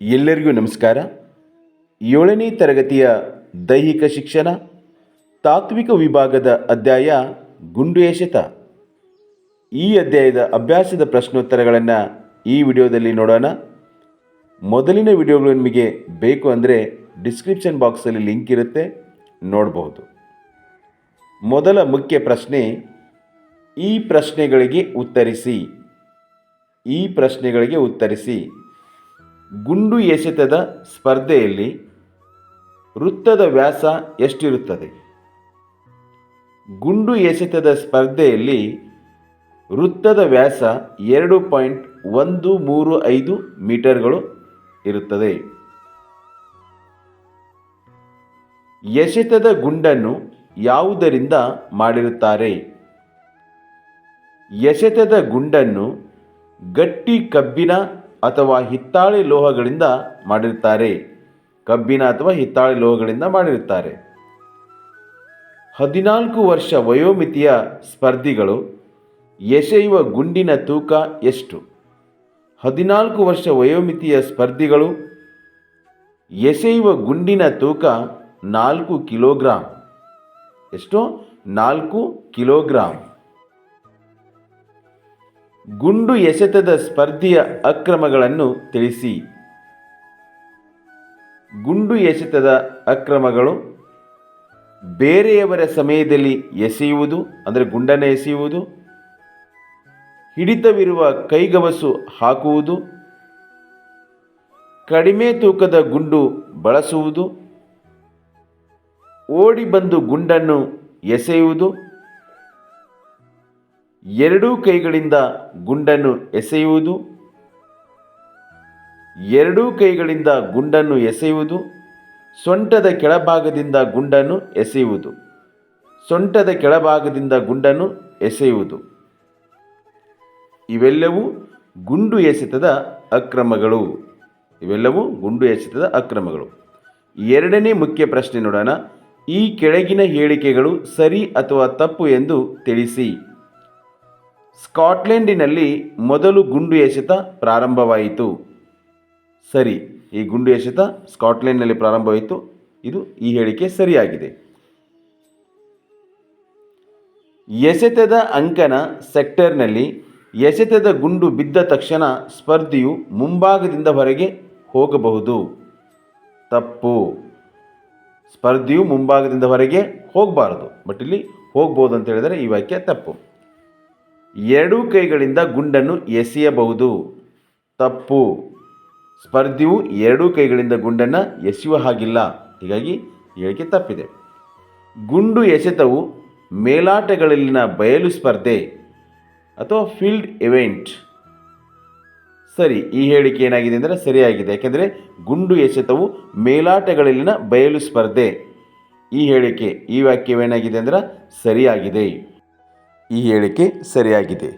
ಎಲ್ಲರಿಗೂ ನಮಸ್ಕಾರ. ಏಳನೇ ತರಗತಿಯ ದೈಹಿಕ ಶಿಕ್ಷಣ, ತಾತ್ವಿಕ ವಿಭಾಗದ ಅಧ್ಯಾಯ ಗುಂಡು ಎಸೆತ. ಈ ಅಧ್ಯಾಯದ ಅಭ್ಯಾಸದ ಪ್ರಶ್ನೋತ್ತರಗಳನ್ನು ಈ ವಿಡಿಯೋದಲ್ಲಿ ನೋಡೋಣ. ಮೊದಲಿನ ವಿಡಿಯೋಗಳು ನಿಮಗೆ ಬೇಕು ಅಂದರೆ ಡಿಸ್ಕ್ರಿಪ್ಷನ್ ಬಾಕ್ಸಲ್ಲಿ ಲಿಂಕ್ ಇರುತ್ತೆ ನೋಡಬಹುದು ಮೊದಲ ಮುಖ್ಯ ಪ್ರಶ್ನೆ, ಈ ಪ್ರಶ್ನೆಗಳಿಗೆ ಉತ್ತರಿಸಿ. ಈ ಪ್ರಶ್ನೆಗಳಿಗೆ ಉತ್ತರಿಸಿ. ಗುಂಡು ಎಸೆತದ ಸ್ಪರ್ಧೆಯಲ್ಲಿ ವೃತ್ತದ ವ್ಯಾಸ ಎಷ್ಟಿರುತ್ತದೆ? ಗುಂಡು ಎಸೆತದ ಸ್ಪರ್ಧೆಯಲ್ಲಿ ವೃತ್ತದ ವ್ಯಾಸ ಎರಡು ಪಾಯಿಂಟ್ ಒಂದು ಮೂರು ಐದು ಮೀಟರ್ಗಳು ಇರುತ್ತದೆ. ಎಸೆತದ ಗುಂಡನ್ನು ಯಾವುದರಿಂದ ಮಾಡಿರುತ್ತಾರೆ? ಎಸೆತದ ಗುಂಡನ್ನು ಗಟ್ಟಿ ಕಬ್ಬಿಣ ಅಥವಾ ಹಿತ್ತಾಳೆ ಲೋಹಗಳಿಂದ ಮಾಡಿರುತ್ತಾರೆ. ಕಬ್ಬಿನ ಅಥವಾ ಹಿತ್ತಾಳೆ ಲೋಹಗಳಿಂದ ಮಾಡಿರುತ್ತಾರೆ. ಹದಿನಾಲ್ಕು ವರ್ಷ ವಯೋಮಿತಿಯ ಸ್ಪರ್ಧಿಗಳು ಎಸೆಯುವ ಗುಂಡಿನ ತೂಕ ಎಷ್ಟು? ಹದಿನಾಲ್ಕು ವರ್ಷ ವಯೋಮಿತಿಯ ಸ್ಪರ್ಧಿಗಳು ಎಸೆಯುವ ಗುಂಡಿನ ತೂಕ ನಾಲ್ಕು ಕಿಲೋಗ್ರಾಂ. ಎಷ್ಟು? ನಾಲ್ಕು ಕಿಲೋಗ್ರಾಂ. ಗುಂಡು ಎಸೆತದ ಸ್ಪರ್ಧೆಯ ಅಕ್ರಮಗಳನ್ನು ತಿಳಿಸಿ. ಗುಂಡು ಎಸೆತದ ಅಕ್ರಮಗಳು ಬೇರೆಯವರ ಸಮಯದಲ್ಲಿ ಎಸೆಯುವುದು, ಅಂದರೆ ಗುಂಡನ್ನು ಎಸೆಯುವುದು, ಹಿಡಿತವಿರುವ ಕೈಗವಸು ಹಾಕುವುದು, ಕಡಿಮೆ ತೂಕದ ಗುಂಡು ಬಳಸುವುದು, ಓಡಿ ಬಂದು ಗುಂಡನ್ನು ಎಸೆಯುವುದು ಎರಡೂ ಕೈಗಳಿಂದ ಗುಂಡನ್ನು ಎಸೆಯುವುದು, ಎರಡೂ ಕೈಗಳಿಂದ ಗುಂಡನ್ನು ಎಸೆಯುವುದು, ಸೊಂಟದ ಕೆಳಭಾಗದಿಂದ ಗುಂಡನ್ನು ಎಸೆಯುವುದು, ಸೊಂಟದ ಕೆಳಭಾಗದಿಂದ ಗುಂಡನ್ನು ಎಸೆಯುವುದು. ಇವೆಲ್ಲವೂ ಗುಂಡು ಎಸೆತದ ಅಕ್ರಮಗಳು. ಇವೆಲ್ಲವೂ ಗುಂಡು ಎಸೆತದ ಅಕ್ರಮಗಳು. ಎರಡನೇ ಮುಖ್ಯ ಪ್ರಶ್ನೆ ನೋಡೋಣ. ಈ ಕೆಳಗಿನ ಹೇಳಿಕೆಗಳು ಸರಿ ಅಥವಾ ತಪ್ಪು ಎಂದು ತಿಳಿಸಿ. ಸ್ಕಾಟ್ಲೆಂಡಿನಲ್ಲಿ ಮೊದಲು ಗುಂಡು ಎಸೆತ ಪ್ರಾರಂಭವಾಯಿತು. ಸರಿ, ಈ ಗುಂಡು ಎಸೆತ ಸ್ಕಾಟ್ಲೆಂಡ್ನಲ್ಲಿ ಪ್ರಾರಂಭವಾಯಿತು. ಇದು ಈ ಹೇಳಿಕೆ ಸರಿಯಾಗಿದೆ. ಎಸೆತದ ಅಂಕನ ಸೆಕ್ಟರ್ನಲ್ಲಿ ಎಸೆತದ ಗುಂಡು ಬಿದ್ದ ತಕ್ಷಣ ಸ್ಪರ್ಧಿಯು ಮುಂಭಾಗದಿಂದ ಹೊರಗೆ ಹೋಗಬಹುದು. ತಪ್ಪು. ಸ್ಪರ್ಧಿಯು ಮುಂಭಾಗದಿಂದ ಹೊರಗೆ ಹೋಗಬಾರದು. ಬಟ್ ಇಲ್ಲಿ ಹೋಗ್ಬೋದು ಅಂತ ಹೇಳಿದರೆ ಈ ವಾಕ್ಯ ತಪ್ಪು. ಎರಡೂ ಕೈಗಳಿಂದ ಗುಂಡನ್ನು ಎಸೆಯಬಹುದು. ತಪ್ಪು. ಸ್ಪರ್ಧಿಯು ಎರಡೂ ಕೈಗಳಿಂದ ಗುಂಡನ್ನು ಎಸೆಯುವ ಹಾಗಿಲ್ಲ. ಹೀಗಾಗಿ ಹೇಳಿಕೆ ತಪ್ಪಿದೆ. ಗುಂಡು ಎಸೆತವು ಮೇಲಾಟಗಳಲ್ಲಿನ ಬಯಲು ಸ್ಪರ್ಧೆ ಅಥವಾ ಫೀಲ್ಡ್ ಇವೆಂಟ್. ಸರಿ, ಈ ಹೇಳಿಕೆ ಏನಾಗಿದೆ ಅಂದರೆ ಸರಿಯಾಗಿದೆ. ಯಾಕೆಂದರೆ ಗುಂಡು ಎಸೆತವು ಮೇಲಾಟಗಳಲ್ಲಿನ ಬಯಲು ಸ್ಪರ್ಧೆ. ಈ ಹೇಳಿಕೆ, ಈ ವಾಕ್ಯವೇನಾಗಿದೆ ಅಂದರೆ ಸರಿಯಾಗಿದೆ. ಈ ಹೇಳಿಕೆ ಸರಿಯಾಗಿದೆ.